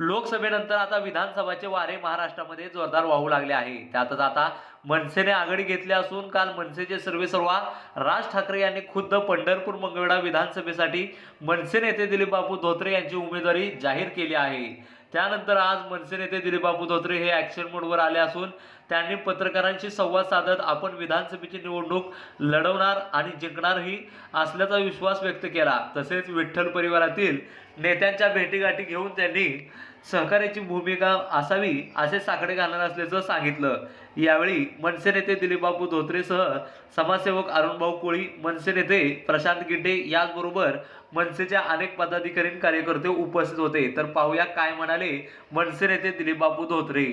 लोकसभेनंतर आता विधानसभाचे वारे महाराष्ट्रामध्ये जोरदार वाहू लागले आहे. त्यातच आता मनसेने आघाडी घेतली असून काल मनसेचे सर्वेसर्वा राज ठाकरे यांनी खुद्द पंढरपूर मंगळवेढा विधानसभेसाठी मनसे नेते दिलीपबापू धोत्रे यांची उमेदवारी जाहीर केली आहे. त्यानंतर आज मनसे नेते दिलीपबापू धोत्रे हे ॲक्शन मोडवर आले असून त्यांनी पत्रकारांशी संवाद साधत आपण विधानसभेची निवडणूक लढवणार आणि जिंकणारही असल्याचा विश्वास व्यक्त केला. तसेच विठ्ठल परिवारातील नेत्यांच्या भेटीगाठी घेऊन त्यांनी सहकार्याची भूमिका असावी असे साकडे घालणार असल्याचं सांगितलं. यावेळी मनसे नेते दिलीपबाबू धोत्रेसह समाजसेवक अरुणभाऊ कोळी मनसे नेते प्रशांत गिड्डे याचबरोबर मनसेच्या अनेक पदाधिकारी कार्यकर्ते उपस्थित होते. तर पाहूया काय म्हणाले मनसे नेते दिलीपबाबू धोत्रे.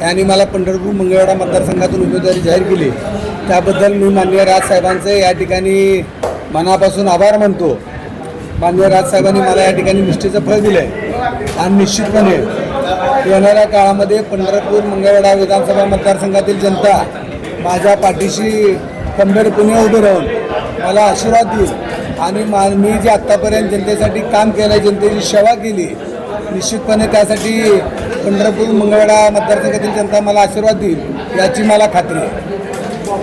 यांनी मला पंढरपूर मंगळवाडा मतदारसंघातून उमेदवारी जाहीर केली. त्याबद्दल मी माननीय राजसाहेबांचे या ठिकाणी मनापासून आभार मानतो. माननीय राजसाहेबांनी मला या ठिकाणी निष्ठेचं फळ दिलं आहे आणि निश्चितपणे येणाऱ्या काळामध्ये पंढरपूर मंगळवेढा विधानसभा मतदारसंघातील जनता माझ्या पाठीशी खंबीरपणे उभं राहून मला आशीर्वाद देईल. आणि मा मी जे आत्तापर्यंत जनतेसाठी काम केलं जनतेची सेवा केली निश्चितपणे त्यासाठी पंढरपूर मंगळवेढा मतदारसंघातील जनता मला आशीर्वाद देईल याची मला खात्री आहे.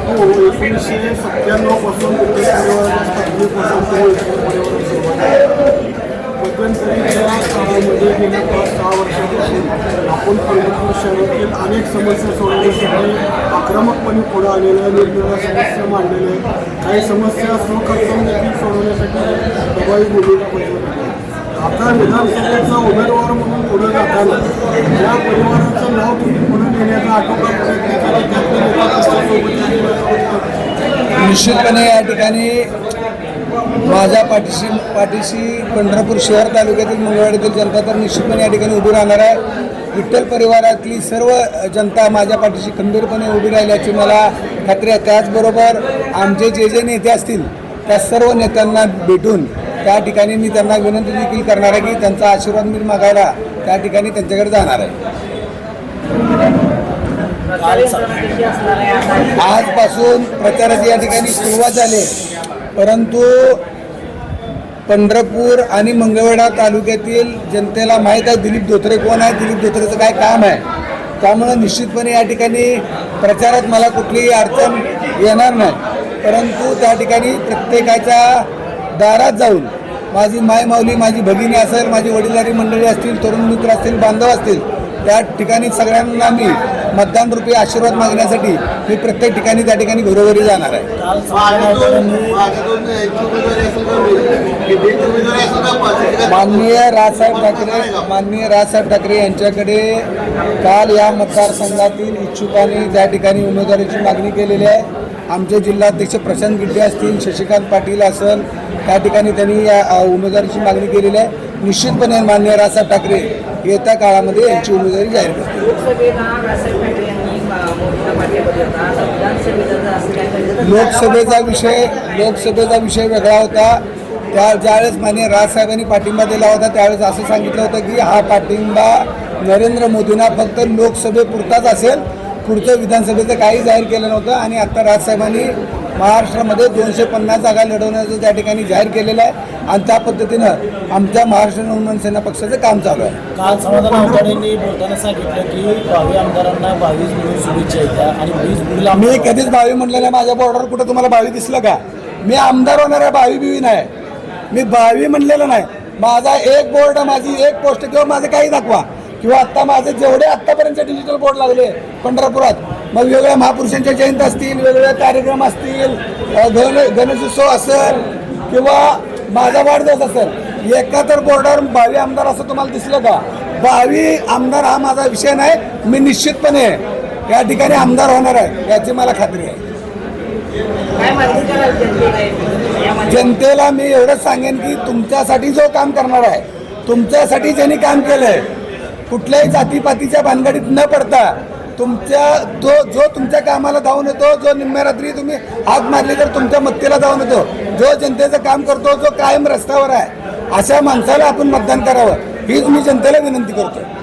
हो एकोणीसशे सत्त्याण्णवपासून विठ्ठल परिवाराच्या स्थापनेपासून ते मध्यंतरीच्या काळामध्ये गेल्या पाच सहा वर्षापासून आपण पंढरपूर शहरातील अनेक समस्या सोडवण्यासाठी आक्रमकपणे पुढे आलेल्या वेगवेगळ्या समस्या मांडलेल्या आहेत काही समस्या स्वखर्चाने देखील सोडवण्यासाठी प्रभावी भूमिका बजावत आता विधानसभेचा उमेदवार म्हणून पुढे जाताना ज्या परिवाराचं नाव तुम्ही निश्चितपणे या ठिकाणी माझ्या पाठीशी पाठीशी पंढरपूर शहर तालुक्यातील मंगळवाडीतील जनता तर निश्चितपणे या ठिकाणी उभी राहणार आहे. विठ्ठल परिवारातली सर्व जनता माझ्या पाठीशी खंबीरपणे उभी राहिल्याची मला खात्री आहे. त्याचबरोबर आमचे जे जे नेते असतील त्या सर्व नेत्यांना भेटून त्या ठिकाणी मी त्यांना विनंती देखील करणार आहे की त्यांचा आशीर्वाद मी मागायला त्या ठिकाणी त्यांच्याकडे जाणार आहे. आजपासून प्रचाराची या ठिकाणी सुरुवात झाली. परंतु पंढरपूर आणि मंगळवेढा तालुक्यातील जनतेला माहीत आहे दिलीप धोत्रे कोण आहे? दिलीप धोत्रेचं काय काम आहे? त्यामुळं निश्चितपणे या ठिकाणी प्रचारात मला कुठलीही अडचण येणार नाही. परंतु त्या ठिकाणी प्रत्येकाच्या दारात जाऊन माझी मायमाऊली माझी भगिनी असेल माझी वडीलधारी मंडळी असतील तरुण मित्र असतील बांधव असतील त्या ठिकाणी सगळ्यांना मी मतदान रुपये आशीर्वाद मागण्यासाठी मी प्रत्येक ठिकाणी त्या ठिकाणी घरोघरी जाणार आहे. माननीय राजसाहेब ठाकरे माननीय राजसाहेब ठाकरे यांच्याकडे काल या मतदारसंघातील इच्छुकांनी त्या ठिकाणी उमेदवारीची मागणी केलेली आहे. आमचे जिल्हाध्यक्ष प्रशांत गिड्डे असतील शशिकांत पाटील असेल त्या ठिकाणी त्यांनी या उमेदवारीची मागणी केलेली आहे. निश्चितपणे माननीय राजसाहेब ठाकरे येत्या काळामध्ये यांची उमेदवारी जाहीर तर लोकसभेचा विषय लोकसभेचा विषय वेगळा होता. त्या ज्यावेळेस मान्य राजसाहेबांनी पाठिंबा दिला होता त्यावेळेस असं सांगितलं होतं की हा पाठिंबा नरेंद्र मोदींना फक्त लोकसभेपुरताच असेल. पुढचं विधानसभेचं काही जाहीर केलं नव्हतं आणि आता राजसाहेबांनी महाराष्ट्रामध्ये दोनशे पन्नास जागा लढवण्याचं त्या ठिकाणी जाहीर केलेलं आहे. आणि त्या पद्धतीनं आमच्या महाराष्ट्र नवनिर्माण सेना पक्षाचं काम चालू आहे. काल समाधान आवताडेंनी बोलताना सांगितलं की भावी आमदारांना बावीस मिळून शुभेच्छा येतात आणि वीस बुडीला मी कधीच भावी म्हणलेलं आहे माझ्या बॉर्डर कुठं तुम्हाला भावी दिसलं का? मी आमदार होणार आहे भावी बिवी नाही मी भावी म्हणलेलं नाही. माझा एक बोर्ड माझी एक पोस्ट किंवा माझं काही दाखवा. किंवा आत्ता माझे जेवढे आत्तापर्यंत डिजिटल बोर्ड लागले पंढरपुरात मग वेगवेगळ्या महापुरुषांच्या जयंती असतील वेगवेगळे कार्यक्रम असतील गण गणेशोत्सव असेल किंवा माझा वाढदिवस असेल एका तर बोर्डावर भावी आमदार असं तुम्हाला दिसलं का? भावी आमदार हा माझा विषय नाही मी निश्चितपणे या ठिकाणी आमदार होणार आहे याची मला खात्री आहे. जनतेला मी एवढंच सांगेन की तुमच्यासाठी जो काम करणार आहे तुमच्यासाठी ज्यांनी काम केलंय कुठल्याही जातीपातीच्या भानगडीत न पडता तुमच्या जो जो तुमच्या कामाला धावून येतो जो निम्म्या रात्री तुम्ही हात मारली तर तुमच्या मत्तेला धावून येतो. जो जनतेचं काम करतो जो कायम रस्त्यावर आहे अशा माणसाला आपण मतदान करावं. हीच मी जनतेला विनंती करतो